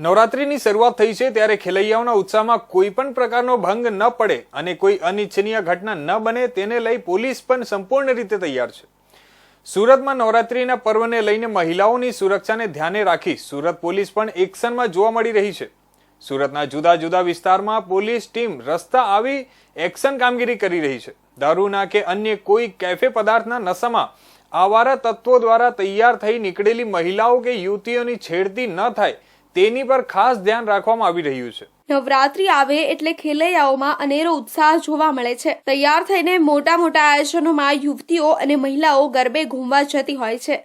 નવરાત્રીની શરૂઆત થઈ છે ત્યારે ખેલૈયાઓના ઉત્સાહમાં કોઈ પણ પ્રકારનો ભંગ ન પડે અને કોઈ અનિચ્છનીય ઘટના ન બને તેને લઈ પોલીસ પણ સંપૂર્ણ રીતે તૈયાર છે. સુરતમાં નવરાત્રીના પર્વને લઈને મહિલાઓની સુરક્ષાને ધ્યાને રાખી સુરત પોલીસ પણ એક્શનમાં જોવા મળી રહી છે. સુરતના જુદા જુદા વિસ્તારમાં પોલીસ ટીમ રસ્તા આવી એક્શન કામગીરી કરી રહી છે. દારૂના કે અન્ય કોઈ કેફે પદાર્થના નશામાં આવારા તત્વો દ્વારા તૈયાર થઈ નીકળેલી મહિલાઓ કે યુવતીઓની છેડતી ન થાય તેની પર ખાસ ધ્યાન રાખવામાં આવી રહ્યું છે. નવરાત્રી આવે એટલે ખેલૈયાઓમાં અનેરો ઉત્સાહ જોવા મળે છે. તૈયાર થઈને મોટા મોટા આયોજનોમાં યુવતીઓ અને મહિલાઓ ગરબે ઘૂમવા જતી હોય છે.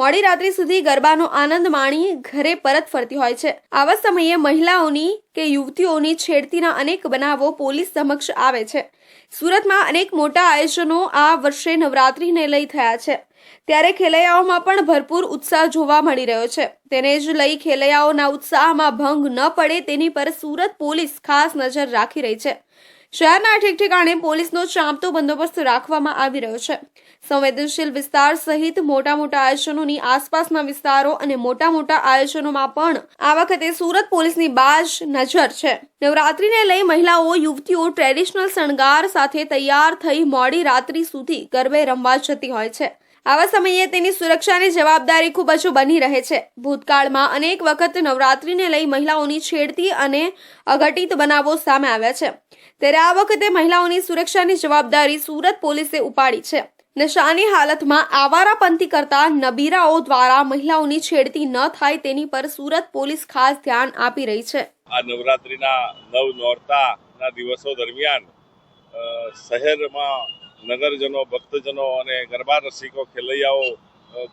મોડી રાત્રિ સુધી ગરબાનો આનંદ માણી ઘરે પરત ફરતી હોય છે. આવા સમયે મહિલાઓની કે યુવતીઓની છેડતીના અનેક બનાવો પોલીસ સમક્ષ આવે છે. સુરતમાં અનેક મોટા આયોજનો આ વર્ષે નવરાત્રિને લઈ થયા છે. ત્યારે ખેલૈયાઓમાં પણ ભરપૂર ઉત્સાહ જોવા મળી રહ્યો છે. તેને જ લઈ ખેલૈયાઓના ઉત્સાહમાં ભંગ ન પડે તેની પર સુરત પોલીસ ખાસ નજર રાખી રહી છે. શહેરના ઠેકઠેકાણે પોલીસનો ચાંપતો બંદોબસ્ત રાખવામાં આવી રહ્યો છે. સંવેદનશીલ વિસ્તાર સહિત મોટા મોટા આયોજનોની આસપાસના વિસ્તારો અને મોટા મોટા આયોજનોમાં પણ આ વખતે સુરત પોલીસની બાજ નજર છે. નવરાત્રીને લઈ મહિલાઓ, યુવતીઓ ટ્રેડિશનલ શણગાર સાથે તૈયાર થઈ મોડી રાત્રિ સુધી ગરબે રમવા જતી હોય છે. આવા સમયે તેની સુરક્ષાની જવાબદારી ખૂબ જ બની રહે છે. ભૂતકાળમાં અનેક વખત નવરાત્રીને લઈ મહિલાઓની છેડતી અને અઘટિત બનાવો સામે આવ્યા છે. ત્યારે આ વખતે મહિલાઓની સુરક્ષાની જવાબદારી સુરત પોલીસે ઉપાડી છે. નશાની હાલતમાં આવારાપંથી કરતા નબીરાઓ દ્વારા મહિલાઓની છેડતી ન થાય તેની પર સુરત પોલીસ ખાસ ધ્યાન આપી રહી છે. આ નવરાત્રીના નવ નોરતાના દિવસો દરમિયાન શહેરમાં નગરજનો, ભક્તજનો અને ગરબા રસિકો ખેલૈયાઓ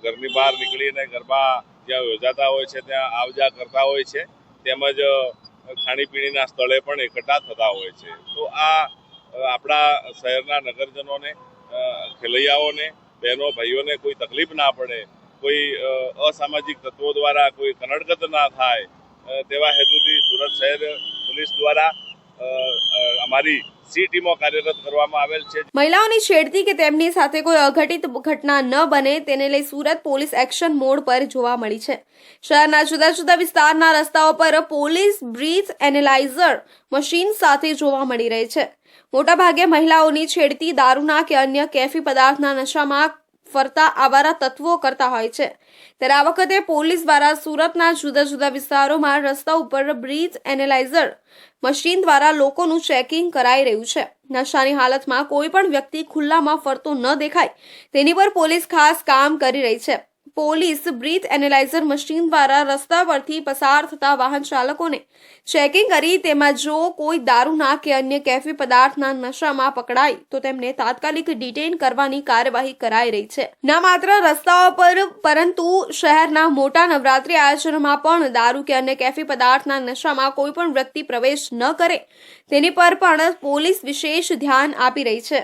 ઘરની બહાર નીકળીને ગરબા જ્યાં યોજાતા હોય છે, ત્યાં આવજા કરતા હોય છે. તેમજ ખાણીપીણીના સ્થળે પણ એકઠા થતા હોય છે. તો આ આપણા શહેરના નગરજનોને ખેલૈયાઓને, બહેનો ભાઈઓને કોઈ તકલીફ ના પડે, કોઈ અસામાજિક તત્વો દ્વારા કોઈ કનડગત ના થાય તેવા હેતુથી સુરત શહેર પોલીસ દ્વારા અમારી સી ટીમો કાર્યરત કરવામાં આવેલ છે. મહિલાઓની છેડતી કે તેમની સાથે કોઈ અઘટિત ઘટના ન બને તેને લઈ સુરત પોલીસ એક્શન મોડ પર જોવા મળી છે. શહેરના જુદા જુદા વિસ્તારના રસ્તાઓ પર પોલીસ બ્રીથ એનાલાઇઝર મશીન સાથે જોવા મળી રહી છે. મોટાભાગે મહિલાઓની છેડતી દારૂના કે અન્ય કેફી પદાર્થના નશામાં ફરતા આવારા તત્વો કરતા હોય છે. ત્યારે આ વખતે પોલીસ દ્વારા સુરતના જુદા જુદા વિસ્તારોમાં રસ્તા ઉપર બ્રિજ એનાલાઇઝર મશીન દ્વારા લોકોનું ચેકિંગ કરાઈ રહ્યું છે. નશાની હાલતમાં કોઈ પણ વ્યક્તિ ખુલ્લામાં ફરતો ન દેખાય તેની પર પોલીસ ખાસ કામ કરી રહી છે. પોલીસ બ્રીથ એનાલાઇઝર મશીન દ્વારા રસ્તા પરથી પસાર થતા વાહન ચાલકોને ચેકિંગ કરી તેમાં જો કોઈ દારૂના કે અન્ય કેફી પદાર્થના નશામાં પકડાય, તો તેમને તાત્કાલિક ડિટેન કરવાની કાર્યવાહી કરાઈ રહી છે. ન માત્ર રસ્તાઓ પર, પરંતુ શહેરના મોટા નવરાત્રી આયોજનમાં પણ દારૂ કે અન્ય કેફી પદાર્થના નશામાં કોઈ પણ વ્યક્તિ પ્રવેશ ન કરે, તેની પર પણ પોલીસ વિશેષ ધ્યાન આપી રહી છે.